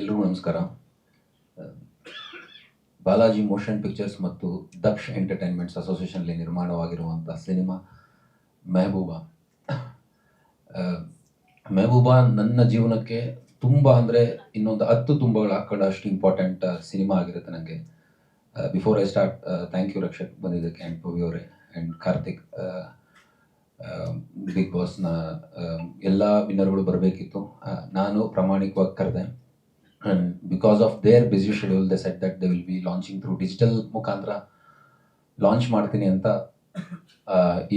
ಎಲ್ರಿಗೂ ನಮಸ್ಕಾರ. Balaji motion pictures ಮತ್ತು ದಕ್ಷ ಎಂಟರ್ಟೈನ್ಮೆಂಟ್ಸ್ ಅಸೋಸಿಯೇಷನ್ಲಿ ನಿರ್ಮಾಣವಾಗಿರುವಂಥ ಸಿನಿಮಾ ಮೆಹಬೂಬಾ. ಮೆಹಬೂಬ ನನ್ನ ಜೀವನಕ್ಕೆ ತುಂಬ ಅಂದರೆ ಇನ್ನೊಂದು ಹತ್ತು ತುಂಬಗಳು ಹಾಕೊಂಡು ಅಷ್ಟು ಇಂಪಾರ್ಟೆಂಟ್ ಸಿನಿಮಾ ಆಗಿರುತ್ತೆ ನನಗೆ before I start thank you Rakshak ಬಂದಿದ್ದಕ್ಕೆ ಆ್ಯಂಡ್ ಪವಿ ಅವರೇ ಆ್ಯಂಡ್ ಕಾರ್ತಿಕ್ ಬಿಗ್ ಬಾಸ್ನ ಎಲ್ಲ ವಿನ್ನರ್ಗಳು ಬರಬೇಕಿತ್ತು. ನಾನು ಪ್ರಾಮಾಣಿಕವಾಗಿ ಕರೆದೆ. And because of their busy schedule they said that they will be launching through digital ಮುಖಾಂತರ ಲಾಂಚ್ ಮಾಡ್ತೀನಿ ಅಂತ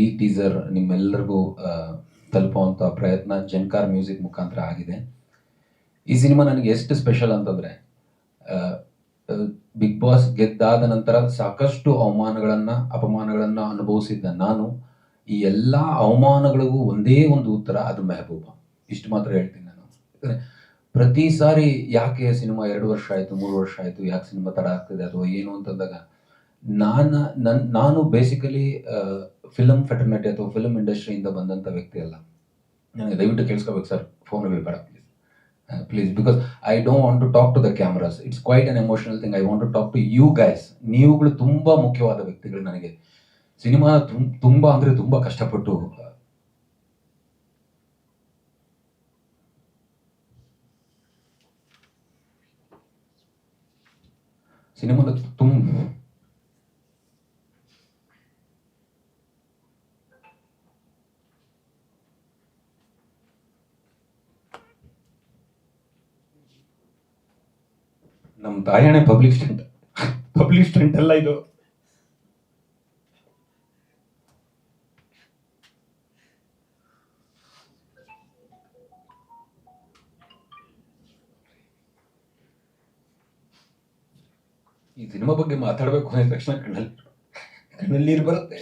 ಈ ಟೀಸರ್ ನಿಮ್ಮೆಲ್ಲರಿಗೂ ತಲುಪುವಂಥ ಪ್ರಯತ್ನ ಜನ್ಕಾರ್ ಮ್ಯೂಸಿಕ್ ಮುಖಾಂತರ ಆಗಿದೆ. ಈ ಸಿನಿಮಾ ನನಗೆ ಎಷ್ಟು ಸ್ಪೆಷಲ್ ಅಂತಂದರೆ ಬಿಗ್ ಬಾಸ್ ಗೆದ್ದಾದ ನಂತರ ಸಾಕಷ್ಟು ಅವಮಾನಗಳನ್ನು, ಅಪಮಾನಗಳನ್ನು ಅನುಭವಿಸಿದ್ದ ನಾನು. ಈ ಎಲ್ಲ ಅವಮಾನಗಳಿಗೂ ಒಂದೇ ಒಂದು ಉತ್ತರ, ಅದು ಮೆಹಬೂಬ. ಇಷ್ಟು ಮಾತ್ರ ಹೇಳ್ತೀನಿ ನಾನು. ಯಾಕಂದ್ರೆ ಪ್ರತಿ ಸಾರಿ ಯಾಕೆ ಸಿನಿಮಾ ಎರಡು ವರ್ಷ ಆಯಿತು, ಮೂರು ವರ್ಷ ಆಯಿತು, ಯಾಕೆ ಸಿನಿಮಾ ತಡ ಆಗ್ತಿದೆ ಅಥವಾ ಏನು ಅಂತಂದಾಗ, ನಾನು, ನನ್, ನಾನು ಬೇಸಿಕಲಿ ಫಿಲಮ್ ಫೆಟರ್ನಿಟಿ ಅಥವಾ ಫಿಲಮ್ ಇಂಡಸ್ಟ್ರಿಯಿಂದ ಬಂದಂಥ ವ್ಯಕ್ತಿ ಅಲ್ಲ. ನನಗೆ ದಯವಿಟ್ಟು ಕೇಳಿಸ್ಕೋಬೇಕು ಸರ್ ಫೋನ್ಗಳು ಬೇಡ please please because I don't want to talk to the cameras it's quite an emotional thing I want to talk to you guys ನೀವುಗಳು ತುಂಬ ಮುಖ್ಯವಾದ ವ್ಯಕ್ತಿಗಳು ನನಗೆ. ಸಿನಿಮಾ ತುಂಬಾ ಅಂದರೆ ತುಂಬ ಕಷ್ಟಪಟ್ಟು ಸಿನಿಮಾನ ತುಂಬ ನಮ್ಮ ತಾಯಣೆ ಪಬ್ಲಿಕ್ ಸ್ಟೆಂಟ್ ಪಬ್ಲಿಕ್ ಸ್ಟೆಂಟ್ ಎಲ್ಲ ಇದು ಈ ಸಿನಿಮಾ ಬಗ್ಗೆ ಮಾತಾಡಬೇಕು ಅಂದ ತಕ್ಷಣ ಕಣ್ಣಲ್ಲಿ ಕಣ್ಣಲ್ಲಿ ನೀರು ಬರುತ್ತೆ.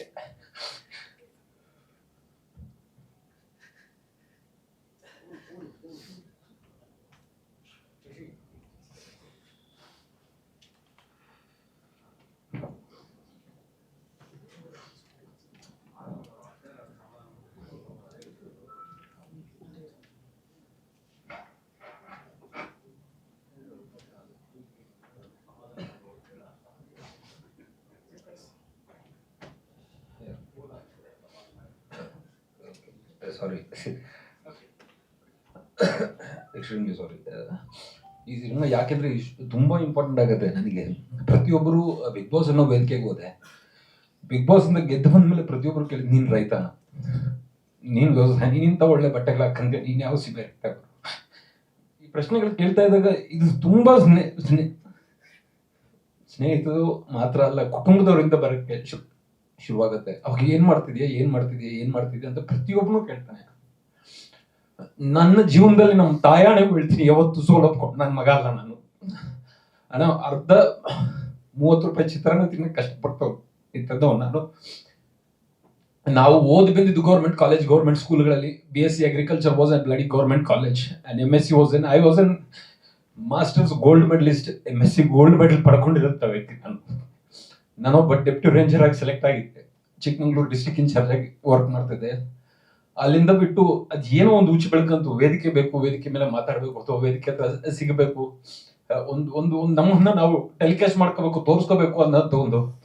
ಸಾರಿ ಎಕ್ಸ್ಟ್ರೀಮ್ಲಿ ಸಾರಿ ಈ ಸಿನಿಮಾ ಯಾಕೆಂದ್ರೆ ಇಷ್ಟು ತುಂಬಾ ಇಂಪಾರ್ಟೆಂಟ್ ಆಗುತ್ತೆ ನನಗೆ. ಪ್ರತಿಯೊಬ್ಬರು ಬಿಗ್ ಬಾಸ್ ಅನ್ನೋ ವೇದಿಕೆಗೆ ಹೋದೆ. ಬಿಗ್ ಬಾಸ್ ಇಂದ ಗೆದ್ದು ಬಂದ್ಮೇಲೆ ಪ್ರತಿಯೊಬ್ಬರು ಕೇಳಿದ್ ನೀನ್ ರೈತನ ನೀನ್ ವ್ಯವಸಾಯ ನೀನಿಂತ ಒಳ್ಳೆ ಬಟ್ಟೆಗಳು ಹಾಕಂತೆ ನೀನ್ ಯಾವ ಸಿಬೆ ಈ ಪ್ರಶ್ನೆಗಳು ಕೇಳ್ತಾ ಇದ್ದಾಗ ಇದು ತುಂಬಾ ಸ್ನೇಹ ಸ್ನೇ ಸ್ನೇಹಿತರು ಮಾತ್ರ ಅಲ್ಲ ಕುಟುಂಬದವರಿಂದ ಬರಕ್ಕೆ ಶು ಶುರುವಾಗುತ್ತೆ. ಅವಾಗ ಏನ್ ಮಾಡ್ತಿದ್ಯಾ ಏನ್ ಮಾಡ್ತಿದ್ಯಾ ಏನ್ ಮಾಡ್ತಿದ್ಯಾ ಅಂತ ಪ್ರತಿಯೊಬ್ಬನು ಕೇಳ್ತಾನೆ ನನ್ನ ಜೀವನದಲ್ಲಿ ನಮ್ಮ ತಾಯಾಣೆ ಹೇಳ್ತೀನಿ ಯಾವತ್ತು ಸೋಲೊಪ್ಕೊಂಡು ನನ್ನ ಮಗ ಅಲ್ಲ ನಾನು. ಅಣ್ಣ, ಅರ್ಧ ಮೂವತ್ತು ರೂಪಾಯಿ ಚಿತ್ರಾನ್ನ ತಿನ್ನಕ್ಕೆ ಕಷ್ಟಪಟ್ಟು ಇದ್ದವ್ ನಾನು. ನಾವು ಓದ್ ಬಂದಿದ್ದು government college government ಸ್ಕೂಲ್ಗಳಲ್ಲಿ B S C agriculture was in bloody government college and M S C was in I was in masters gold medalist M S C gold medal ಪಡ್ಕೊಂಡಿರುತ್ತ ವ್ಯಕ್ತಿ ನಾನು. ನಾನೊಬ್ಬ ಡೆಪ್ಟಿ ರೇಂಜರ್ ಆಗಿ select ಆಗಿದ್ದೆ. Chikmagalur district in charge ಆಗಿ work ಮಾಡ್ತಿದ್ದೆ. ಅಲ್ಲಿಂದ ಬಿಟ್ಟು ಅದ್ ಏನೋ ಒಂದು ಹುಚ್ಚು ಬೆಳಕಂತು ವೇದಿಕೆ ಬೇಕು, ವೇದಿಕೆ ಮೇಲೆ ಮಾತಾಡಬೇಕು, ಅಥವಾ ವೇದಿಕೆ ಹತ್ರ ಸಿಗಬೇಕು. ಒಂದು ಒಂದು ಒಂದು ನಮ್ಮನ್ನ ನಾವು ಟೆಲಿಕಾಸ್ಟ್ ಮಾಡ್ಕೋಬೇಕು, ತೋರಿಸ್ಕೋಬೇಕು ಅನ್ನೋದು ಒಂದು.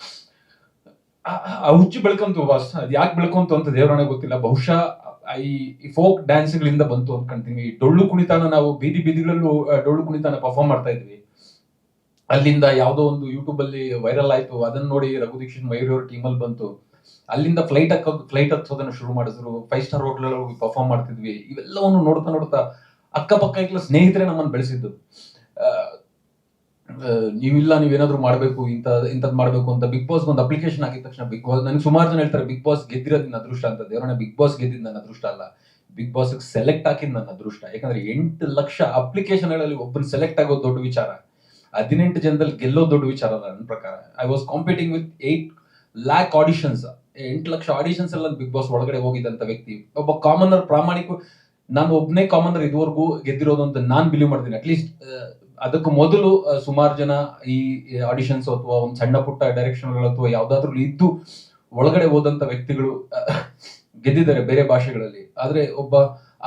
ಆ- ಹುಚ್ಚು ಬೆಳ್ಕಂತು ವಾಸ್ ಅದ್ ಯಾಕೆ ಬೆಳ್ಕೊಂತು ಅಂತ ದೇವರಾಣೆ ಗೊತ್ತಿಲ್ಲ. ಬಹುಶಃ ಈ ಫೋಕ್ ಡ್ಯಾನ್ಸ್ಗಳಿಂದ ಬಂತು ಅನ್ಕೊಂತೀನಿ. ಡೊಳ್ಳು ಕುಣಿತಾನ ನಾವು ಬೀದಿ ಬೀದಿಗಳಲ್ಲೂ ಡೊಳ್ಳು ಕುಣಿತಾನ ಪರ್ಫಾರ್ಮ್ ಮಾಡ್ತಾ ಇದ್ವಿ. ಅಲ್ಲಿಂದ ಯಾವುದೋ ಒಂದು ಯೂಟ್ಯೂಬ್ ಅಲ್ಲಿ ವೈರಲ್ ಆಯ್ತು. ಅದನ್ನ ನೋಡಿ ರಘು ದೀಕ್ಷಿತ್ ಮಯೂರಿ ಅವ್ರ ಟೀಮಲ್ಲಿ ಬಂತು. ಅಲ್ಲಿಂದ ಫ್ಲೈಟ್ ಹಾಕೋದು ಫ್ಲೈಟ್ ಹತ್ತೋದನ್ನ ಶುರು ಮಾಡಿದ್ರು. ಫೈವ್ ಸ್ಟಾರ್ ಹೋಟೆಲ್ ಹೋಗಿ ಪರ್ಫಾರ್ಮ್ ಮಾಡ್ತಿದ್ವಿ. ಇವೆಲ್ಲವನ್ನು ನೋಡ್ತಾ ನೋಡ್ತಾ ಅಕ್ಕಪಕ್ಕ ಇಲ್ಲ ಸ್ನೇಹಿತರೆ ನಮ್ಮನ್ನು ಬೆಳೆಸಿದ್ದು. ನೀವಿಲ್ಲ, ನೀವೇನಾದ್ರೂ ಮಾಡಬೇಕು ಇಂಥ ಇಂಥದ್ದು ಮಾಡಬೇಕು ಅಂತ ಬಿಗ್ ಬಾಸ್ ಒಂದು ಅಪ್ಲಿಕೇಶನ್ ಹಾಕಿದ ತಕ್ಷಣ ಬಿಗ್ ಬಾಸ್ ನನಗೆ ಸುಮಾರು ಜನ ಹೇಳ್ತಾರೆ ಬಿಗ್ ಬಾಸ್ ಗೆದ್ದಿರೋದು ನನ್ನ ಅದೃಷ್ಟ ಅಂತ. ದೇವರನ್ನ ಬಿಗ್ ಬಾಸ್ ಗೆದ್ದಿದ್ದು ನನ್ನ ಅದೃಷ್ಟ ಅಲ್ಲ. ಬಿಗ್ ಬಾಸ್ ಸೆಲೆಕ್ಟ್ ಹಾಕಿದ್ ನನ್ನ ಅದೃಷ್ಟ. ಯಾಕಂದ್ರೆ ಎಂಟು ಲಕ್ಷ ಅಪ್ಲಿಕೇಶನ್ಗಳಲ್ಲಿ ಒಬ್ಬರು ಸೆಲೆಕ್ಟ್ ಆಗೋದು ದೊಡ್ಡ ವಿಚಾರ. ಹದಿನೆಂಟು ಜನದಲ್ಲಿ ಗೆಲ್ಲೋ ದೊಡ್ಡ ವಿಚಾರ ಅಲ್ಲ ನನ್ನ ಪ್ರಕಾರ. I was competing with eight lakh auditions ಎಂಟು ಲಕ್ಷ ಆಡಿಷನ್ಸ್ ಎಲ್ಲ ಬಿಗ್ ಬಾಸ್ ಒಳಗಡೆ ಹೋಗಿದ್ದಂತ ವ್ಯಕ್ತಿ. ಒಬ್ಬ ಕಾಮನರ್ ಪ್ರಾಮಾಣಿಕ ನಾನು ಒಬ್ಬನೇ ಕಾಮನರ್ ಇದುವರೆಗೂ ಗೆದ್ದಿರೋದು ಅಂತ ನಾನು ಬಿಲೀವ್ ಮಾಡ್ತೀನಿ. ಅಟ್ಲೀಸ್ಟ್ ಅದಕ್ಕೂ ಮೊದಲು ಸುಮಾರು ಜನ ಈ ಆಡಿಷನ್ಸ್ ಅಥವಾ ಒಂದು ಸಣ್ಣ ಪುಟ್ಟ ಡೈರೆಕ್ಷನ್ಗಳು ಅಥವಾ ಯಾವ್ದಾದ್ರು ಇದ್ದು ಒಳಗಡೆ ಹೋದಂತ ವ್ಯಕ್ತಿಗಳು ಗೆದ್ದಿದ್ದಾರೆ ಬೇರೆ ಭಾಷೆಗಳಲ್ಲಿ. ಆದ್ರೆ ಒಬ್ಬ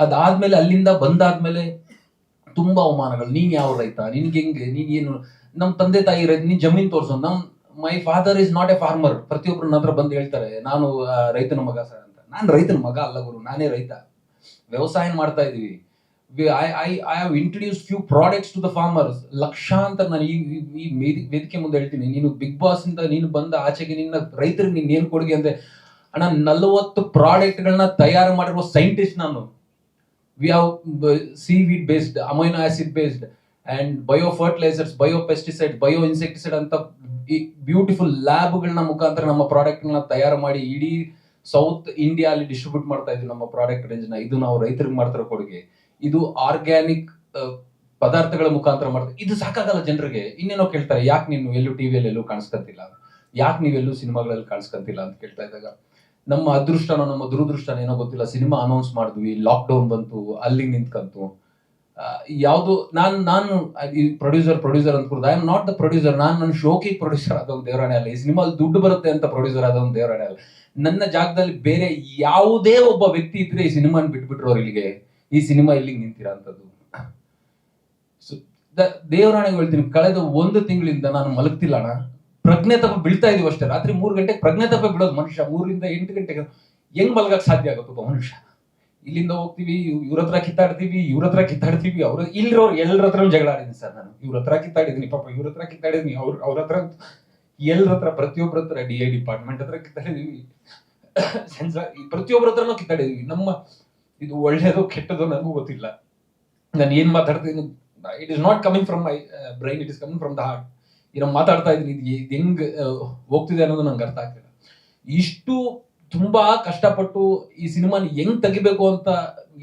ಅದಾದ್ಮೇಲೆ ಅಲ್ಲಿಂದ ಬಂದಾದ್ಮೇಲೆ ತುಂಬಾ ಅವಮಾನಗಳು. ನೀನ್ ಯಾವ ರೈತ? ನಿನ್ಗೆ ಹೆಂಗೆ, ನೀನ್ ಏನು? ನಮ್ ತಂದೆ ತಾಯಿ ನೀನ್ ಜಮೀನ್ ತೋರ್ಸೋ. ನಮ್ my father is not a farmer ಪ್ರತಿಯೊಬ್ರು ಹತ್ರ ಬಂದು ಹೇಳ್ತಾರೆ, ನಾನು ರೈತನ ಮಗ ಸರ್ ಅಂತ. ನಾನ್ ರೈತನ ಮಗ ಅಲ್ಲ ಗುರು, ನಾನೇ ರೈತ. ವ್ಯವಸಾಯ ಮಾಡ್ತಾ ಇದೀವಿ. I I I have introduce few products to the farmers ಲಕ್ಷಾಂತರ ನಾನು ಈ, ಈ- ಈ ವೇದಿ- ವೇದಿಕೆ ಮುಂದೆ ಹೇಳ್ತೀನಿ. ನೀನು ಬಿಗ್ ಬಾಸ್ ಇಂದ ನೀನು ಬಂದ ಆಚೆಗೆ ನಿನ್ನ ರೈತರಿಗೆ ನೀನ್ ಏನ್ ಕೊಡುಗೆ ಅಂದ್ರೆ ಅಣ್ಣ, ನಲವತ್ತು ಪ್ರಾಡಕ್ಟ್ಗಳನ್ನ ತಯಾರು ಮಾಡಿರುವ ಸೈಂಟಿಸ್ಟ್ ನಾನು. We have seaweed based amino acid based and bio fertilisers bio pesticide bio insecticide ಅಂತ ಬ್ಯೂಟಿಫುಲ್ ಲ್ಯಾಬ್ಗಳನ್ನ ಮುಖಾಂತರ ನಮ್ಮ ಪ್ರಾಡಕ್ಟ್ಗಳನ್ನ ತಯಾರು ಮಾಡಿ ಇಡೀ ಸೌತ್ ಇಂಡಿಯಾ ಡಿಸ್ಟ್ರಿಬ್ಯೂಟ್ ಮಾಡ್ತಾ ಇದ್ವಿ ನಮ್ಮ ಪ್ರಾಡಕ್ಟ್ ರೇಂಜ್ನ ಇದು ನಾವು ರೈತರಿಗೆ ಮಾಡ್ತಿರೋ ಕೊಡುಗೆ. ಇದು ಆರ್ಗ್ಯಾನಿಕ್ ಪದಾರ್ಥಗಳ ಮುಖಾಂತರ ಮಾಡ್ತಾರೆ ಇದು ಸಾಕಾಗಲ್ಲ ಜನರಿಗೆ. ಇನ್ನೇನೋ ಕೇಳ್ತಾರೆ, ಯಾಕೆ ನೀನು ಎಲ್ಲೂ ಟಿವಿಯಲ್ಲಿ ಎಲ್ಲೂ ಕಾಣಿಸ್ಕೊಂತಿಲ್ಲ? ಯಾಕೆ ನೀವೆಲ್ಲೂ ಸಿನಿಮಾಗಳಲ್ಲಿ ಕಾಣಿಸ್ಕೊಂತಿಲ್ಲ ಅಂತ ಕೇಳ್ತಾ ಇದ್ದಾಗ ನಮ್ಮ ಅದೃಷ್ಟನೋ ನಮ್ಮ ದುರದೃಷ್ಟನೋ ಏನೋ ಗೊತ್ತಿಲ್ಲ. ಸಿನಿಮಾ ಅನೌನ್ಸ್ ಮಾಡಿದ್ವಿ ಲಾಕ್ ಡೌನ್ ಬಂತು, ಅಲ್ಲಿ ನಿಂತ್ಕಂತು. ಯಾವುದು, ನಾನು ನಾನು ಪ್ರೊಡ್ಯೂಸರ್ ಪ್ರೊಡ್ಯೂಸರ್ ಅಂದ್ಕೊಂಡು I am not the producer ನಾನು ನನ್ನ ಶೋಕಿ ಪ್ರೊಡ್ಯೂಸರ್ ಆದ ಒಂದು ದೇವರಾಣೆ ಅಲ್ಲ. ಈ ಸಿನಿಮಾ ದುಡ್ಡು ಬರುತ್ತೆ ಅಂತ ಪ್ರೊಡ್ಯೂಸರ್ ಆದ ಒಂದು ದೇವರಾಣೆ ಅಲ್ಲ. ನನ್ನ ಜಾಗದಲ್ಲಿ ಬೇರೆ ಯಾವುದೇ ಒಬ್ಬ ವ್ಯಕ್ತಿ ಇದ್ರೆ ಈ ಸಿನಿಮಾನ ಬಿಟ್ಬಿಟ್ರು ಅವ್ರು ಇಲ್ಲಿಗೆ. ಈ ಸಿನಿಮಾ ಇಲ್ಲಿಗೆ ನಿಂತಿರೋ ಅಂತದ್ದು. ದೇವರಾಣೆಗೆ ಹೇಳ್ತೀನಿ, ಕಳೆದ ಒಂದು ತಿಂಗಳಿಂದ ನಾನು ಮಲಗ್ತಿಲ್ಲ ಅಣ್ಣ. ಪ್ರಜ್ಞೆ ತಪ್ಪ ಬೀಳ್ತಾ ಇದೀವಿ ಅಷ್ಟೇ. ರಾತ್ರಿ ಮೂರು ಗಂಟೆಗೆ ಪ್ರಜ್ಞೆ ತಪ್ಪ ಬಿಡೋದು ಮನುಷ್ಯ. ಮೂರಿಂದ ಎಂಟು ಗಂಟೆಗೆ ಹೆಂಗ್ ಮಲ್ಗಕ್ ಸಾಧ್ಯ ಆಗುತ್ತೆ ಒಬ್ಬ ಮನುಷ್ಯ? ಇಲ್ಲಿಂದ ಹೋಗ್ತೀವಿ ಇವ್ರ ಹತ್ರ ಕಿತ್ತಾಡ್ತೀವಿ, ಇವ್ರ ಹತ್ರ ಕಿತ್ತಾಡ್ತೀವಿ. ಅವ್ರ ಇಲ್ಲಿರೋರು ಎಲ್ಲರ ಹತ್ರ ಜಗಳ ಆಡಿದ್ದೀನಿ ಸರ್ ನಾನು. ಇವ್ರ ಹತ್ರ ಕಿತ್ತಾಡಿದ್ದೀನಿ ಪಾಪ, ಇವ್ರ ಹತ್ರ ಕಿತ್ತಾಡಿದ್ದೀನಿ. ಅವ್ರ ಅವ್ರ ಹತ್ರ ಎಲ್ಲರ ಹತ್ರ ಪ್ರತಿಯೊಬ್ಬರ ಹತ್ರ ಡಿ ಐ ಡಿಪಾರ್ಟ್ಮೆಂಟ್ ಹತ್ರ ಕಿತ್ತಾಡಿದೀವಿ. ಸೆನ್ಸಾರ್ ಪ್ರತಿಯೊಬ್ಬರ ಹತ್ರನೂ ಕಿತ್ತಾಡಿದೀವಿ. ನಮ್ಮ ಇದು ಒಳ್ಳೇದು ಕೆಟ್ಟದು ನನಗೂ ಗೊತ್ತಿಲ್ಲ. ನಾನು ಏನ್ ಮಾತಾಡ್ತೀನಿ it is not coming from my brain, it is coming from the heart. ಏನೋ ಮಾತಾಡ್ತಾ ಇದ್ದೀನಿ. ಇದು ಹೆಂಗ್ ಹೋಗ್ತಿದೆ ಅನ್ನೋದು ನಂಗೆ ಅರ್ಥ ಆಗ್ತಿಲ್ಲ. ಇಷ್ಟು ತುಂಬಾ ಕಷ್ಟಪಟ್ಟು ಈ ಸಿನಿಮಾನ ಹೆಂಗ್ ತೆಗಿಬೇಕು ಅಂತ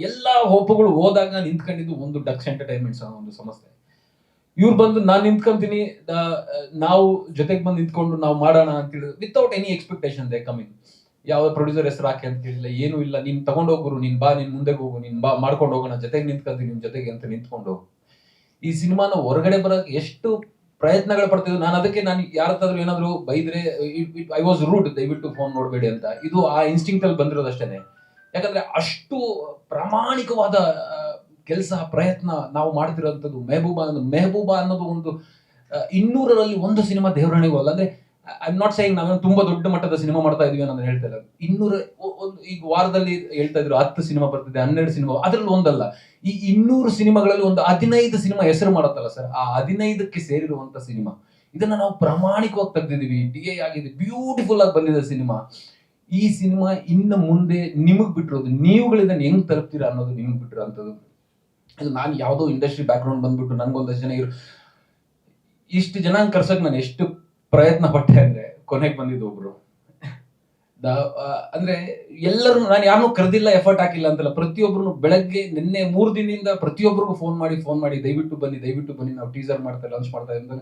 ಎಲ್ಲಾ ಹೋಪುಗಳು ಹೋದಾಗ ನಿಂತ್ಕೊಂಡಿದ್ದು ಒಂದು ಡಕ್ಸ್ ಎಂಟರ್ಟೈನ್ಮೆಂಟ್ಸ್ ಅನ್ನೋ ಒಂದು ಸಂಸ್ಥೆ ಇವ್ರು ಬಂದು ನಾನು ನಿಂತ್ಕೊಂತೀನಿ ನಾವು ಜೊತೆಗೆ ಬಂದು ನಿಂತ್ಕೊಂಡು ನಾವು ಮಾಡೋಣ ಅಂತ ಹೇಳಿ without any expectation they coming ಯಾವ ಪ್ರೊಡ್ಯೂಸರ್ ಹೆಸರು ಹಾಕಿ ಅಂತ ಹೇಳಿಲ್ಲ, ಏನು ಇಲ್ಲ. ನೀನ್ ತಗೊಂಡೋಗ್ರು ನಿನ್ ಬಾ, ನಿನ್ ಮುಂದೆ ಹೋಗು, ನೀನ್ ಬಾ, ಮಾಡ್ಕೊಂಡು ಹೋಗೋಣ, ಜೊತೆಗೆ ನಿಂತ್ಕೊಂತೀನಿ, ನಿಮ್ ಜೊತೆಗೆ ಅಂತ ನಿಂತ್ಕೊಂಡು ಈ ಸಿನಿಮಾನ ಹೊರಗಡೆ ಬರೋಕೆ ಎಷ್ಟು ಪ್ರಯತ್ನಗಳು ಪಡ್ತಿದ್ವು ನಾನು ಅದಕ್ಕೆ ನಾನು ಯಾರತ್ತಾದ್ರೂ ಏನಾದ್ರು ಬೈದ್ರೆ ಐ ವಾಸ್ ರೂಡ್ ದಯವಿಟ್ಟು ಫೋನ್ ನೋಡಬೇಡಿ ಅಂತ. ಇದು ಆ ಇನ್ಸ್ಟಿಂಕ್ಟ್ ಅಲ್ಲಿ ಬಂದಿರೋದಷ್ಟೇನೆ ಯಾಕಂದ್ರೆ ಅಷ್ಟು ಪ್ರಾಮಾಣಿಕವಾದ ಕೆಲಸ, ಪ್ರಯತ್ನ ನಾವು ಮಾಡ್ತಿರೋಂಥದ್ದು ಮೆಹಬೂಬಾ ಮೆಹಬೂಬಾ ಅನ್ನೋದು ಒಂದು ಇನ್ನೂರರಲ್ಲಿ ಒಂದು ಸಿನಿಮಾ ದೇವರಾಣಿಗೂ ಅಲ್ಲ. ಅಂದ್ರೆ ಐ ನಾಟ್ ಸೇಯಿಂಗ್ ನಾವೇನು ತುಂಬಾ ದೊಡ್ಡ ಮಟ್ಟದ ಸಿನಿಮಾ ಮಾಡ್ತಾ ಇದೀವಿ ಅನ್ನೋದು ಹೇಳ್ತಾ ಇಲ್ಲ. ಇನ್ನೂರ ಒಂದು ಈಗ ವಾರದಲ್ಲಿ ಹೇಳ್ತಾ ಇದ್ರು ಹತ್ತು ಸಿನಿಮಾ ಬರ್ತಿದೆ, ಹನ್ನೆರಡು ಸಿನಿಮಾ. ಅದ್ರಲ್ಲಿ ಒಂದಲ್ಲ. ಈ ಇನ್ನೂರು ಸಿನಿಮಾಗಳಲ್ಲಿ ಒಂದು ಹದಿನೈದು ಸಿನಿಮಾ ಹೆಸರು ಮಾಡುತ್ತಲ್ಲ ಸರ್. ಆ ಹದಿನೈದಕ್ಕೆ ಸೇರಿರುವಂತ ಸಿನಿಮಾ. ಇದನ್ನ ನಾವು ಪ್ರಾಮಾಣಿಕವಾಗಿ ತೆಗ್ದಿದೀವಿ ಡಿ ಆಗಿದೆ. ಬ್ಯೂಟಿಫುಲ್ ಆಗಿ ಬಂದಿದೆ ಸಿನಿಮಾ. ಈ ಸಿನಿಮಾ ಇನ್ನು ಮುಂದೆ ನಿಮಗ್ ಬಿಟ್ಟಿರೋದು, ನೀವುಗಳು ಇದನ್ನ ಹೆಂಗ್ ತಲುಪ್ತೀರಾ ಅನ್ನೋದು ನಿಮ್ಗೆ ಬಿಟ್ಟಿರೋ ಇದು ನಾನು ಯಾವುದೋ ಇಂಡಸ್ಟ್ರಿ ಬ್ಯಾಕ್ ಗ್ರೌಂಡ್ ಬಂದ್ಬಿಟ್ಟು ನನ್ಗೊಂದಷ್ಟು ಜನ ಇರು ಇಷ್ಟು ಜನ ಕರ್ಸಕ್ ನಾನು ಎಷ್ಟು ಪ್ರಯತ್ನ ಪಟ್ಟೆ ಅಂದ್ರೆ ಕೊನೆಗೆ ಬಂದಿದ್ದು ಒಬ್ರು. ಅಂದ್ರೆ ಎಲ್ಲರೂ ನಾನು ಯಾರನ್ನೂ ಕರೆದಿಲ್ಲ ಎಫರ್ಟ್ ಹಾಕಿಲ್ಲ ಅಂತಲ್ಲ. ಪ್ರತಿಯೊಬ್ರು ಬೆಳಗ್ಗೆ ನಿನ್ನೆ ಮೂರು ದಿನದಿಂದ ಪ್ರತಿಯೊಬ್ಬರಿಗೂ ಫೋನ್ ಮಾಡಿ ಫೋನ್ ಮಾಡಿ, ದಯವಿಟ್ಟು ಬನ್ನಿ ದಯವಿಟ್ಟು ಬನ್ನಿ, ನಾವು ಟೀಸರ್ ಮಾಡ್ತಾ ಲಾಂಚ್ ಮಾಡ್ತಾ ಅಂತ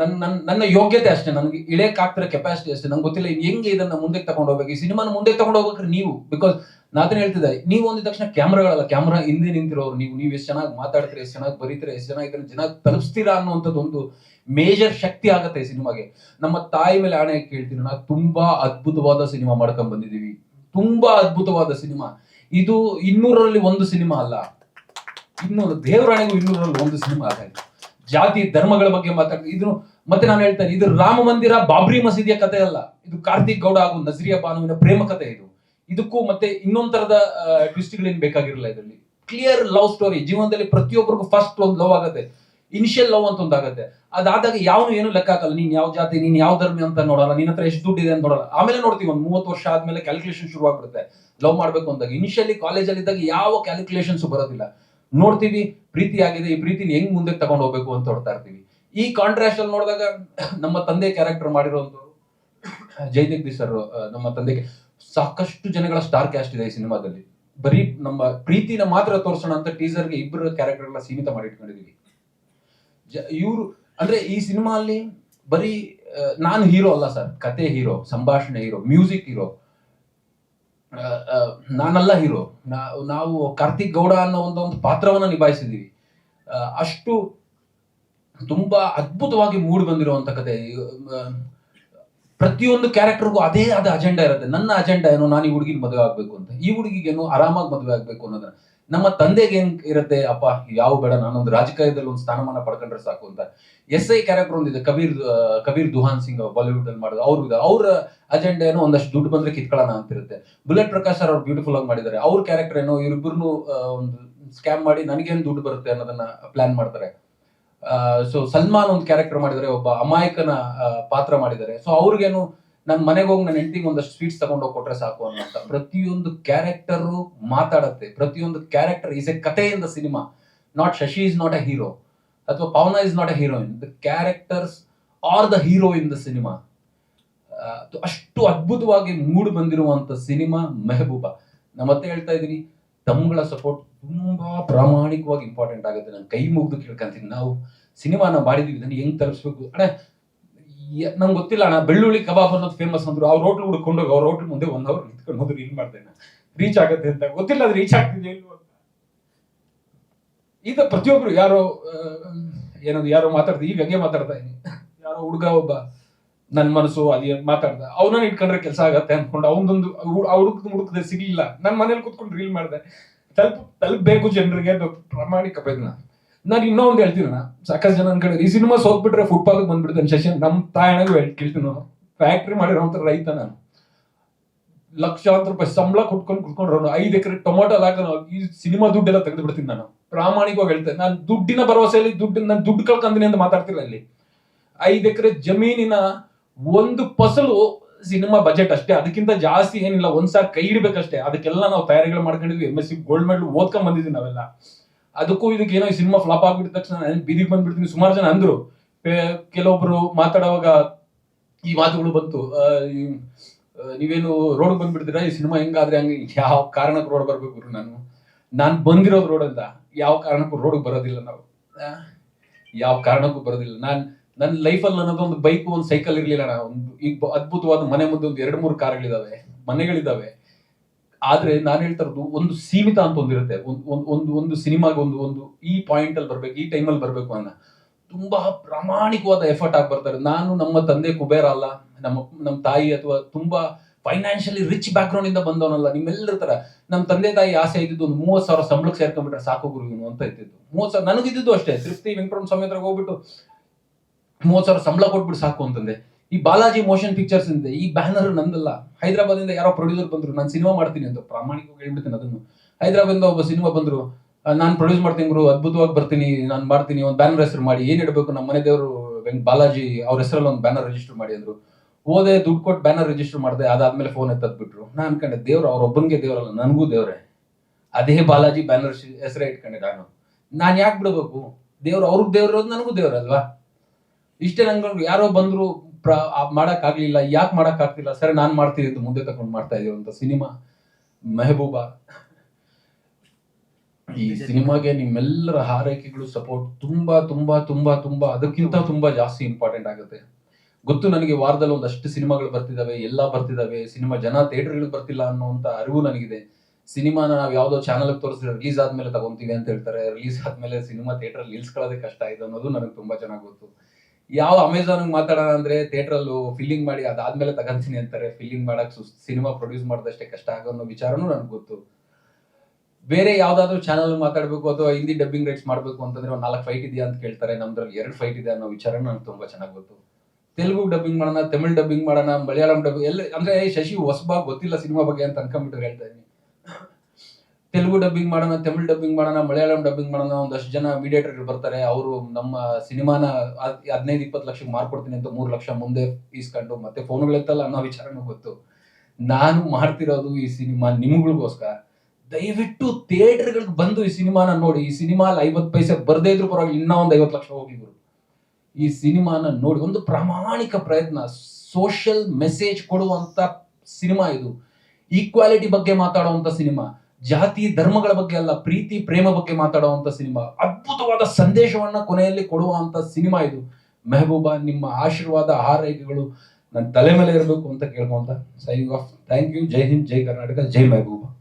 ನನ್ನ ನನ್ನ ನನ್ನ ಯೋಗ್ಯತೆ ಅಷ್ಟೇ. ನನಗೆ ಇಳಿಯಕ್ ಆಗ್ತಿರೋ ಕೆಪಾಸಿಟಿ ಅಷ್ಟೇ. ನಂಗೆ ಗೊತ್ತಿಲ್ಲ ಹೆಂಗೆ ಇದನ್ನ ಮುಂದೆ ತಗೊಂಡು ಹೋಗ್ಬೇಕು. ಈ ಸಿನಿಮಾನ ಮುಂದೆ ತಗೊಂಡು ಹೋಗ್ಬೇಕ್ರೆ ನೀವು. ಬಿಕಾಸ್ ನಾತನ ಹೇಳ್ತಿದ್ದೆ, ನೀವು ಒಂದಿದ ತಕ್ಷಣ ಕ್ಯಾಮ್ರಾಗಳಲ್ಲ, ಕ್ಯಾಮ್ರಾ ಹಿಂದೆ ನಿಂತಿರೋರು, ನೀವು ನೀವು ಎಷ್ಟು ಚೆನ್ನಾಗಿ ಮಾತಾಡ್ತೀರಿ, ಎಷ್ಟು ಚೆನ್ನಾಗಿ ಬರೀತೀರಿ, ಎಷ್ಟು ಚೆನ್ನಾಗಿ ಇದನ್ನ ಜನ ತಲುಪಿಸ್ತೀರಾ ಅನ್ನುವಂಥದ್ದು ಒಂದು ಮೇಜರ್ ಶಕ್ತಿ ಆಗತ್ತೆ ಈ ಸಿನಿಮಾಗೆ. ನಮ್ಮ ತಾಯಿ ಮೇಲೆ ಆಣೆ ಕೇಳ್ತೀನಿ ನಾವು ತುಂಬಾ ಅದ್ಭುತವಾದ ಸಿನಿಮಾ ಮಾಡ್ಕೊಂಡ್ ಬಂದಿದೀವಿ ತುಂಬಾ ಅದ್ಭುತವಾದ ಸಿನಿಮಾ. ಇದು ಇನ್ನೂರರಲ್ಲಿ ಒಂದು ಸಿನಿಮಾ ಅಲ್ಲ. ಇನ್ನೂರು, ದೇವರಾಣೆಗೂ ಇನ್ನೂರರಲ್ಲಿ ಒಂದು ಸಿನಿಮಾ ಆಗಿದೆ ಜಾತಿ, ಧರ್ಮಗಳ ಬಗ್ಗೆ ಮಾತಾಡ್ತೀವಿ ಇದು ಮತ್ತೆ ನಾನು ಹೇಳ್ತೇನೆ, ಇದು ರಾಮ ಮಂದಿರ, ಬಾಬ್ರಿ ಮಸೀದಿಯ ಕಥೆ ಅಲ್ಲ. ಇದು ಕಾರ್ತಿಕ್ ಗೌಡ ಹಾಗೂ ನಜರಿಯಾ ಬಾನುವಿನ ಪ್ರೇಮ ಕಥೆ ಇದು. ಇದಕ್ಕೂ ಮತ್ತೆ ಇನ್ನೊಂದ್ ತರದ ಟ್ವಿಸ್ಟ್ಗಳೇನ್ ಬೇಕಾಗಿರಲ್ಲ ಇದರಲ್ಲಿ? ಕ್ಲಿಯರ್ ಲವ್ ಸ್ಟೋರಿ ಜೀವನದಲ್ಲಿ ಪ್ರತಿಯೊಬ್ಬರಿಗೂ ಫಸ್ಟ್ ಒಂದು ಲವ್ ಆಗುತ್ತೆ. ಇನಿಷಿಯಲ್ ಲವ್ ಅಂತ ಒಂದಾಗತ್ತೆ. ಅದಾದಾಗ ಯಾವನು ಏನು ಲೆಕ್ಕ ಹಾಕಲ್ಲ. ನೀನ್ ಯಾವ ಜಾತಿ, ನೀನ್ ಯಾವ ಧರ್ಮ ಅಂತ ನೋಡಲ್ಲ. ನಿನ್ನ ಹತ್ರ ಎಷ್ಟು ದುಡ್ಡು ಇದೆ ಅಂತ ನೋಡಲ್ಲ. ಆಮೇಲೆ ನೋಡ್ತೀವಿ ಒಂದು ಮೂವತ್ತು ವರ್ಷ ಆದ್ಮೇಲೆ ಕ್ಯಾಲ್ಕುಲೇಷನ್ ಶುರು ಆಗ್ಬಿಡುತ್ತೆ ಲವ್ ಮಾಡ್ಬೇಕು ಅಂದಾಗ ಇನಿಷಿಯಲಿ ಕಾಲೇಜಲ್ಲಿ ಇದ್ದಾಗ ಯಾವ ಕ್ಯಾಲ್ಕುಲೇಷನ್ಸ್ ಬರೋದಿಲ್ಲ. ನೋಡ್ತೀವಿ, ಪ್ರೀತಿ ಆಗಿದೆ. ಈ ಪ್ರೀತಿನ ಹೆಂಗ್ ಮುಂದೆ ತಗೊಂಡು ಹೋಗ್ಬೇಕು ಅಂತ ನೋಡ್ತಾ ಇರ್ತೀವಿ. ಈ ಕಾಂಟ್ರಾಸ್ಟ್ ಅಲ್ಲಿ ನೋಡಿದಾಗ, ನಮ್ಮ ತಂದೆ ಕ್ಯಾರೆಕ್ಟರ್ ಮಾಡಿರೋ ಜಯದೀಪ್ ಸರ್, ನಮ್ಮ ತಂದೆಗೆ. ಸಾಕಷ್ಟು ಜನಗಳ ಸ್ಟಾರ್ ಕ್ಯಾಸ್ಟ್ ಇದೆ ಈ ಸಿನಿಮಾದಲ್ಲಿ. ಬರೀ ನಮ್ಮ ಪ್ರೀತಿನ ಮಾತ್ರ ತೋರಿಸೋಣ ಅಂತ ಟೀಸರ್ಗೆ ಇಬ್ಬರ ಕ್ಯಾರೆಕ್ಟರ್ಗಳನ್ನ ಸೀಮಿತ ಮಾಡಿ ಇಟ್ಕೊಂಡಿದೀವಿ ಇವರು, ಅಂದ್ರೆ ಈ ಸಿನಿಮಾ ಅಲ್ಲಿ ಬರೀ ನಾನು ಹೀರೋ ಅಲ್ಲ ಸರ್ ಕತೆ ಹೀರೋ ಸಂಭಾಷಣೆ ಹೀರೋ ಮ್ಯೂಸಿಕ್ ಹೀರೋ ನಾನಲ್ಲ ಹೀರೋ ನಾವು ಕಾರ್ತಿಕ್ ಗೌಡ ಅನ್ನೋ ಒಂದು ಪಾತ್ರವನ್ನ ನಿಭಾಯಿಸಿದೀವಿ. ಅಷ್ಟು ತುಂಬಾ ಅದ್ಭುತವಾಗಿ ಮೂಡ್ ಬಂದಿರುವಂತ ಕತೆ. ಪ್ರತಿಯೊಂದು ಕ್ಯಾರೆಕ್ಟರ್ಗೂ ಅದೇ ಆದ ಅಜೆಂಡಾ ಇರುತ್ತೆ. ನನ್ನ ಅಜೆಂಡಾ ಏನು? ನಾನು ಈ ಹುಡುಗಿನ ಮದುವೆ ಆಗ್ಬೇಕು ಅಂತ. ಈ ಹುಡುಗಿಗೇನು ಆರಾಮಾಗಿ ಮದುವೆ ಆಗ್ಬೇಕು ಅನ್ನೋದನ್ನ. ನಮ್ಮ ತಂದೆಗೆ ಏನ್ ಇರುತ್ತೆ? ಅಪ್ಪ, ಯಾವ ಬೇಡ, ನಾನೊಂದು ರಾಜಕೀಯದಲ್ಲಿ ಒಂದು ಸ್ಥಾನಮಾನ ಪಡ್ಕೊಂಡ್ರೆ ಸಾಕು ಅಂತ. ಎಸ್ ಐ ಕ್ಯಾರೆಕ್ಟರ್ ಒಂದಿದೆ. ಕಬೀರ್ ಕಬೀರ್ ದುಹಾನ್ ಸಿಂಗ್ ಬಾಲಿವುಡ್ ಅಲ್ಲಿ ಮಾಡಿದ್ರು. ಅವ್ರು ಇದೆ. ಅವ್ರ ಅಜೆಂಡಾ ಏನೋ? ಒಂದಷ್ಟು ದುಡ್ಡು ಬಂದ್ರೆ ಕಿತ್ಕೊಳ್ಳೋಣ ಅಂತಿರುತ್ತೆ. ಬುಲೆಟ್ ಪ್ರಕಾಶ್ ಅವ್ರು ಬ್ಯೂಟಿಫುಲ್ ಆಗಿ ಮಾಡಿದ್ದಾರೆ. ಅವ್ರ ಕ್ಯಾರೆಕ್ಟರ್ ಏನೋ? ಇವ್ರಿಬ್ರು ಒಂದು ಸ್ಕ್ಯಾಮ್ ಮಾಡಿ ನನಗೇನು ದುಡ್ಡು ಬರುತ್ತೆ ಅನ್ನೋದನ್ನ ಪ್ಲಾನ್ ಮಾಡ್ತಾರೆ. ಸೊ ಸಲ್ಮಾನ್ ಒಂದು ಕ್ಯಾರೆಕ್ಟರ್ ಮಾಡಿದರೆ, ಒಬ್ಬ ಅಮಾಯಕನ ಪಾತ್ರ ಮಾಡಿದ್ದಾರೆ ಸೊ ಅವ್ರಿಗೇನು ನನ್ನ ಮನೆಗೆ ಹೋಗಿ ನನ್ನ ಹೆಂಡತಿಗೆ ಒಂದಷ್ಟು ಸ್ವೀಟ್ಸ್ ತಗೊಂಡು ಹೋಗಿ ಕೊಟ್ರೆ ಸಾಕು ಅನ್ನೋಂಥ ಪ್ರತಿಯೊಂದು ಕ್ಯಾರೆಕ್ಟರ್ ಮಾತಾಡತ್ತೆ. ಪ್ರತಿಯೊಂದು character is a ಕಥೆಯಿಂದ cinema not Shashi is not a hero ಅಥವಾ Pavana is not a heroine the characters are the hero in the cinema ಅಷ್ಟು ಅದ್ಭುತವಾಗಿ ಮೂಡ್ ಬಂದಿರುವಂತ ಸಿನಿಮಾ ಮೆಹಬೂಬ. ನಾ ಮತ್ತೆ ಹೇಳ್ತಾ ಇದೀನಿ ತಮ್ಗಳ ಸಪೋರ್ಟ್ ತುಂಬಾ ಪ್ರಾಮಾಣಿಕವಾಗಿ ಇಂಪಾರ್ಟೆಂಟ್ ಆಗುತ್ತೆ. ನಾನು ಕೈ ಮುಗ್ದು ಕೇಳ್ಕೊಂತೀನಿ. ನಾವು ಸಿನಿಮಾನ ಮಾಡಿದೀವಿ. ಇದನ್ನ ಹೆಂಗ್ ತಲುಪಿಸ್ಬೇಕು? ಅಣ್ಣ ನಂಗೆ ಗೊತ್ತಿಲ್ಲ ಅಣ್ಣ. ಬೆಳ್ಳುಳ್ಳಿ ಕಬಾಬ್ ಅನ್ನೋದು ಫೇಮಸ್ ಅಂದ್ರು. ಅವ್ರ ಹೋಟ್ಲ್ ಹುಡ್ಕೊಂಡು ಹೋಗಿ ಅವ್ರ ಹೋಟ್ಲ್ ಮುಂದೆ ಒಂದ್ ಅವರ್ ನಿಂತ್ಕೊಂಡು ಹೋದ್ರೆ ಏನ್ ಮಾಡ್ತೇನೆ ರೀಚ್ ಆಗತ್ತೆ ಅಂತ. ಗೊತ್ತಿಲ್ಲ ಅದು ರೀಚ್ ಆಗ್ತಿದೆ ಈಗ ಪ್ರತಿಯೊಬ್ರು ಯಾರೋ ಏನದು, ಯಾರೋ ಮಾತಾಡ್ದೆ. ಈಗ ಹಂಗೆ ಮಾತಾಡ್ತಾ ಇದೀನಿ. ಯಾರೋ ಹುಡುಗ ಒಬ್ಬ ನನ್ ಮನಸ್ಸು, ಅದೇ ಮಾತಾಡ್ದ. ಅವನನ್ನ ಇಟ್ಕೊಂಡ್ರೆ ಕೆಲಸ ಆಗತ್ತೆ ಅನ್ಕೊಂಡು ಅವನೊಂದು ಹುಡುಕ್ ಹುಡುಕದೆ ಸಿಗ್ಲಿಲ್ಲ. ನನ್ ಮನೇಲಿ ಕುತ್ಕೊಂಡು ರೀಲ್ ಮಾಡಿದೆ. ತಲುಪ ತಲುಪಬೇಕು ಜನರಿಗೆ ಪ್ರಾಮಾಣಿಕ ಪ್ರಯತ್ನ. ನಾನು ಇನ್ನೂ ಒಂದು ಹೇಳ್ತೀನಿ ಅಣ್ಣ. ಸಾಕಷ್ಟು ಜನ ಅನ್ಕಡೆ ಈ ಸಿನಿಮಾ ಸೋತ್ಬಿಟ್ರೆ ಫುಟ್ಪಾತ್ ಬಂದ್ಬಿಡ್ತಾನೆ. ಶಶಿ ನಮ್ಮ ತಾಯಣಗೂ ಕೇಳ್ತೀನಿ ಫ್ಯಾಕ್ಟ್ರಿ ಮಾಡಿರೋಂಥ ರೈತ ನಾನು. ಲಕ್ಷಾಂತರ ರೂಪಾಯಿ ಸಂಬಳ ಕೊಟ್ಕೊಂಡು ಕುತ್ಕೊಂಡ್ರು ಐದು ಎಕರೆ ಟೊಮೊಟೊ ಹಾಕ ಈ ಸಿನಿಮಾ ದುಡ್ಡೆಲ್ಲ ತೆಗೆದು ಬಿಡ್ತೀನಿ ನಾನು. ಪ್ರಾಮಾಣಿಕವಾಗಿ ಹೇಳ್ತೇನೆ. ನಾನು ದುಡ್ಡಿನ ಭರವಸೆಯಲ್ಲಿ ದುಡ್ಡು ನಾನು ದುಡ್ಡು ಕಳ್ಕೊಂತೀನಿ ಅಂತ ಮಾತಾಡ್ತಿಲ್ಲ ಅಲ್ಲಿ. ಐದು ಎಕರೆ ಜಮೀನಿನ ಒಂದು ಫಸಲು ಸಿನಿಮಾ ಬಜೆಟ್ ಅಷ್ಟೇ. ಅದಕ್ಕಿಂತ ಜಾಸ್ತಿ ಏನಿಲ್ಲ ಒಂದ್ಸಾರಿ ಕೈ ಇಡ್ಬೇಕಷ್ಟೇ ಅದಕ್ಕೆಲ್ಲ ನಾವು ತಯಾರಿಗಳು ಮಾಡ್ಕೊಂಡಿದ್ವಿ. M S C gold medal ಓದ್ಕೊಂಡ್ ಬಂದಿದ್ವಿ ನಾವೆಲ್ಲ. ಅದಕ್ಕೂ ಇದಕ್ಕೆ ಏನೋ ಈ ಸಿನಿಮಾ ಫ್ಲಾಪ್ ಆಗ್ಬಿಟ್ಟ ತಕ್ಷಣ ಬೀದಿಗೆ ಬಂದ್ಬಿಡ್ತೀನಿ. ಸುಮಾರು ಜನ ಅಂದ್ರು. ಕೆಲವೊಬ್ರು ಮಾತಾಡುವಾಗ ಈ ಮಾತುಗಳು ಬಂತು. ನೀವೇನು ರೋಡ್ ಬಂದ್ಬಿಡ್ತೀರಾ? ಈ ಸಿನಿಮಾ ಹೆಂಗಾದ್ರೆ ಹಂಗೆ? ಯಾವ ಕಾರಣಕ್ಕೆ ರೋಡ್ ಬರ್ಬೇಕು ನಾನು. ನಾನ್ ಬಂದಿರೋದು ರೋಡ್ ಅಂತ ಯಾವ ಕಾರಣಕ್ಕೂ ರೋಡ್ ಬರೋದಿಲ್ಲ ನಾವು. ಯಾವ ಕಾರಣಕ್ಕೂ ಬರೋದಿಲ್ಲ. ನಾನ್ ನನ್ನ ಲೈಫಲ್ಲಿ ನನಗೆ ಒಂದು ಬೈಕ್ ಒಂದು ಸೈಕಲ್ ಇರಲಿಲ್ಲ ಒಂದು ಈಗ ಅದ್ಭುತವಾದ ಮನೆ ಮುಂದೆ ಒಂದು ಎರಡು ಮೂರು ಕಾರ್ಗಳಿದಾವೆ, ಮನೆಗಳಿದಾವೆ. ಆದ್ರೆ ನಾನು ಹೇಳ್ತಾ ಇರೋದು, ಒಂದು ಸೀಮಿತ ಅಂತ ಒಂದಿರುತ್ತೆ ಒಂದು ಒಂದು ಒಂದು ಸಿನಿಮಾಗೆ ಒಂದು ಒಂದು ಈ ಪಾಯಿಂಟ್ ಅಲ್ಲಿ ಬರ್ಬೇಕು, ಈ ಟೈಮಲ್ಲಿ ಬರ್ಬೇಕು ಅನ್ನೋ ತುಂಬಾ ಪ್ರಾಮಾಣಿಕವಾದ ಎಫರ್ಟ್ ಆಗಿ ಬರ್ತಾರೆ. ನಾನು ನಮ್ಮ ತಂದೆ ಕುಬೇರ ಅಲ್ಲ. ನಮ್ಮ ನಮ್ಮ ತಾಯಿ ಅಥವಾ ತುಂಬಾ ಫೈನಾನ್ಷಿಯಲಿ ರಿಚ್ ಬ್ಯಾಕ್ ಗ್ರೌಂಡ್ ಇಂದ ಬಂದವನಲ್ಲ. ನಿಮ್ಮೆಲ್ಲರ ತರ. ನಮ್ಮ ತಂದೆ ತಾಯಿ ಆಸೆ ಇದ್ದಿದ್ದು ಒಂದು ಮೂವತ್ ಸಾವಿರ ಸಂಬಳಕ್ಕೆ ಸೇರ್ಕೊಂಡ್ಬಿಟ್ರೆ ಸಾಕು ಗುರು ಅಂತ ಇದ್ದಿದ್ದು. ಮೂವತ್ ಸಾವಿರ ನನಗಿದ್ದು ಅಷ್ಟೇ. ತೃಪ್ತಿ ವೆಂಕಟರಮಣ ಸ್ವಾಮಿ ಹತ್ರ ಹೋಗ್ಬಿಟ್ಟು ಮೂವತ್ ಸಾವಿರ ಸಂಬಳ ಕೊಟ್ಬಿಟ್ಟು ಸಾಕು ಅಂತಂದೆ. ಈ ಬಾಲಾಜಿ ಮೋಷನ್ ಪಿಕ್ಚರ್ಸ್ ಇದೆ, ಈ ಬ್ಯಾನರ್ ನಂದಲ್ಲ ಹೈದರಾಬಾದ್ ಇಂದ ಯಾರೋ ಪ್ರೊಡ್ಯೂಸರ್ ಬಂದ್ರು, ನಾನು ಸಿನಿಮಾ ಮಾಡ್ತೀನಿ ಅಂತ ಪ್ರಾಮಾಣಿಕವಾಗಿ ಹೇಳ್ಬಿಡ್ತೀನಿ ಅದನ್ನು. ಹೈದರಾಬಾದ್ ಇಂದ ಒಬ್ಬ ಸಿನಿಮಾ ಬಂದ್ರು ನಾನು ಪ್ರೊಡ್ಯೂಸ್ ಮಾಡ್ತೀನಿ ಗುರು, ಅದ್ಭುತವಾಗಿ ಬರ್ತೀನಿ, ನಾನು ಮಾಡ್ತೀನಿ, ಒಂದು ಬ್ಯಾನರ್ ಹೆಸರು ಮಾಡಿ, ಏನ್ ಇಡಬೇಕು ನಮ್ಮ ಮನೆ ದೇವರು ಬಾಲಾಜಿ ಅವ್ರ ಹೆಸರಲ್ಲಿ ಒಂದು ಬ್ಯಾನರ್ ರಿಜಿಸ್ಟರ್ ಮಾಡಿ ಅಂದ್ರು. ಓದೇ ದುಡ್ಡು ಕೊಟ್ಟು ಬ್ಯಾನರ್ ರಿಜಿಸ್ಟರ್ ಮಾಡಿದೆ, ಅದಾದ್ಮೇಲೆ ಫೋನ್ ಎತ್ತದ್ಬಿಟ್ರು. ನಾನು ಅನ್ಕೊಂಡೆ, ದೇವ್ರು ಅವ್ರೊಬ್ಬನಿಗೆ ದೇವರಲ್ಲ, ನನಗೂ ದೇವ್ರೆ. ಅದೇ ಬಾಲಾಜಿ ಬ್ಯಾನರ್ ಹೆಸರೇ ಇಟ್ಕೊಂಡೆ ನಾನು. ನಾನು ಯಾಕೆ ಬಿಡಬೇಕು? ದೇವ್ರು ಅವ್ರಿಗೆ ದೇವ್ರ ನನಗೂ ದೇವ್ರಲ್ವಾ ಇಷ್ಟೇ ನಂಗೆ ಯಾರೋ ಬಂದ್ರು ಪ್ರ ಮಾಡಕ್ ಆಗ್ಲಿಲ್ಲ ಯಾಕೆ ಮಾಡಕ್ ಆಗ್ತಿಲ್ಲ ಸರಿ ನಾನ್ ಮಾಡ್ತೀನಿ ಅಂತ ಮುಂದೆ ತಗೊಂಡು ಮಾಡ್ತಾ ಇದೀವಿ ಅಂತ ಸಿನಿಮಾ ಮೆಹಬೂಬಾ. ಈ ಸಿನಿಮಾಗೆ ನಿಮ್ಮೆಲ್ಲರ ಹಾರೈಕೆಗಳು ಸಪೋರ್ಟ್ ತುಂಬಾ ತುಂಬಾ ತುಂಬಾ ತುಂಬಾ ಅದಕ್ಕಿಂತ ತುಂಬಾ ಜಾಸ್ತಿ ಇಂಪಾರ್ಟೆಂಟ್ ಆಗುತ್ತೆ. ಗೊತ್ತು ನನಗೆ ವಾರದಲ್ಲಿ ಒಂದಷ್ಟು ಸಿನಿಮಾಗಳು ಬರ್ತಿದಾವೆ ಎಲ್ಲ ಬರ್ತಿದಾವೆ ಸಿನಿಮಾ ಜನ ಥಿಯೇಟರ್ಗಳಿಗೆ ಬರ್ತಿಲ್ಲ ಅನ್ನೋಂತ ಅರಿವು ನನಗಿದೆ. ಸಿನಿಮಾನ ನಾವು ಯಾವ್ದೋ ಚಾನಲ್ ತೋರಿಸಿದ್ರೆ ರಿಲೀಸ್ ಆದ್ಮೇಲೆ ತಗೊಂತೀವಿ ಅಂತ ಹೇಳ್ತಾರೆ. ರಿಲೀಸ್ ಆದ್ಮೇಲೆ ಸಿನಿಮಾ ಥಿಯೇಟರ್ ನಿಲ್ಸ್ಕೊಳ್ಳೋದೇ ಕಷ್ಟ ಇದೆ ಅನ್ನೋದು ನನಗೆ ತುಂಬಾ ಚೆನ್ನಾಗಿ ಗೊತ್ತು. ಯಾವ ಅಮೆಝಾನ್ ಮಾತಾಡೋಣ ಅಂದ್ರೆ ಥಿಯೇಟರ್ ಅಲ್ಲೂ ಫಿಲ್ಲಿಂಗ್ ಮಾಡಿ ಅದಾದ್ಮೇಲೆ ತಗೊಂತೀನಿ ಅಂತಾರೆ. ಫಿಲ್ಲಿಂಗ್ ಮಾಡಕ್ ಸಿನಿಮಾ ಪ್ರೊಡ್ಯೂಸ್ ಮಾಡೋದಷ್ಟೇ ಕಷ್ಟ ಆಗೋ ಅನ್ನೋ ವಿಚಾರನೂ ನನಗೆ ಗೊತ್ತು. ಬೇರೆ ಯಾವ್ದಾದ್ರು ಚಾನಲ್ ಮಾತಾಡ್ಬೇಕು ಅಥವಾ ಹಿಂದಿ ಡಬ್ಬಿಂಗ್ ರೈಟ್ಸ್ ಮಾಡ್ಬೇಕು ಅಂತಂದ್ರೆ ಒಂದು ನಾಲ್ಕು ಫೈಟ್ ಇದೆಯಾ ಅಂತ ಕೇಳ್ತಾರೆ. ನಮ್ದ್ರಲ್ಲಿ ಎರಡು ಫೈಟ್ ಇದೆ ಅನ್ನೋ ವಿಚಾರ ನನಗೆ ತುಂಬಾ ಚೆನ್ನಾಗಿ ಗೊತ್ತು. ತೆಲುಗು ಡಬ್ಬಿಂಗ್ ಮಾಡೋಣ, ತಮಿಳ್ ಡಬ್ಬಿಂಗ್ ಮಾಡೋಣ, ಮಲಯಾಳಂ ಡಬ್ಬಿಂಗ್ ಎಲ್ಲ ಅಂದ್ರೆ ಶಶಿ ಹೊಸಬ ಗೊತ್ತಿಲ್ಲ ಸಿನಿಮಾ ಬಗ್ಗೆ ಅಂತ ಅನ್ಕೊಂಡ್ಬಿಟ್ಟು ಹೇಳ್ತಾ ಇದೀನಿ ತೆಲುಗು ಡಬ್ಬಿಂಗ್ ಮಾಡೋಣ, ತಮಿಳ್ ಡಬ್ಬಿಂಗ್ ಮಾಡೋಣ, ಮಲಯಾಳಂ ಡಬ್ಬಿಂಗ್ ಮಾಡೋಣ ಒಂದಷ್ಟು ಜನ ಮೀಡಿಯೇಟರ್ ಬರ್ತಾರೆ. ಅವರು ನಮ್ಮ ಸಿನಿಮಾನ ಹದಿನೈದು, ಇಪ್ಪತ್ತು ಲಕ್ಷಕ್ಕೆ ಮಾರ್ಕೊಡ್ತೀನಿ ಅಂತ ಮೂರು ಲಕ್ಷ ಮುಂದೆ ಈಸ್ಕೊಂಡು ಮತ್ತೆ ಫೋನ್ಗಳಿತ್ತಲ್ಲ ಅನ್ನೋ ವಿಚಾರನೂ ಗೊತ್ತು. ನಾನು ಮಾಡ್ತಿರೋದು ಈ ಸಿನಿಮಾ ನಿಮ್ಗಳಿಗೋಸ್ಕರ. ದಯವಿಟ್ಟು ಥಿಯೇಟರ್ಗಳಿಗೆ ಬಂದು ಈ ಸಿನಿಮಾನ ನೋಡಿ, ಈ ಸಿನಿಮಾ ಐವತ್ತು ಪೈಸೆ ಬರ್ದೇ ಇದ್ರು ಪರವಾಗಿ ಇನ್ನೂ ಒಂದು ಐವತ್ತು ಲಕ್ಷ ಹೋಗಿ ಗುರು. ಈ ಸಿನಿಮಾನ ನೋಡಿ, ಒಂದು ಪ್ರಾಮಾಣಿಕ ಪ್ರಯತ್ನ ಸೋಷಿಯಲ್ ಮೆಸೇಜ್ ಕೊಡುವಂತ ಸಿನಿಮಾ ಇದು. ಈಕ್ವಾಲಿಟಿ ಬಗ್ಗೆ ಮಾತಾಡುವಂತ ಸಿನಿಮಾ. ಜಾತಿ ಧರ್ಮಗಳ ಬಗ್ಗೆ ಅಲ್ಲ, ಪ್ರೀತಿ, ಪ್ರೇಮ ಬಗ್ಗೆ ಮಾತಾಡುವಂತ ಸಿನಿಮಾ. ಅದ್ಭುತವಾದ ಸಂದೇಶವನ್ನ ಕೊನೆಯಲ್ಲಿ ಕೊಡುವಂತ ಸಿನಿಮಾ ಇದು. ಮೆಹಬೂಬ, ನಿಮ್ಮ ಆಶೀರ್ವಾದ ಆರೈಕೆಗಳು ನನ್ನ ತಲೆ ಮೇಲೆ ಇರಬೇಕು ಅಂತ ಕೇಳ್ಕೊಂತ signing off thank you Jai Hind, Jai Karnataka, Jai Mehbooba.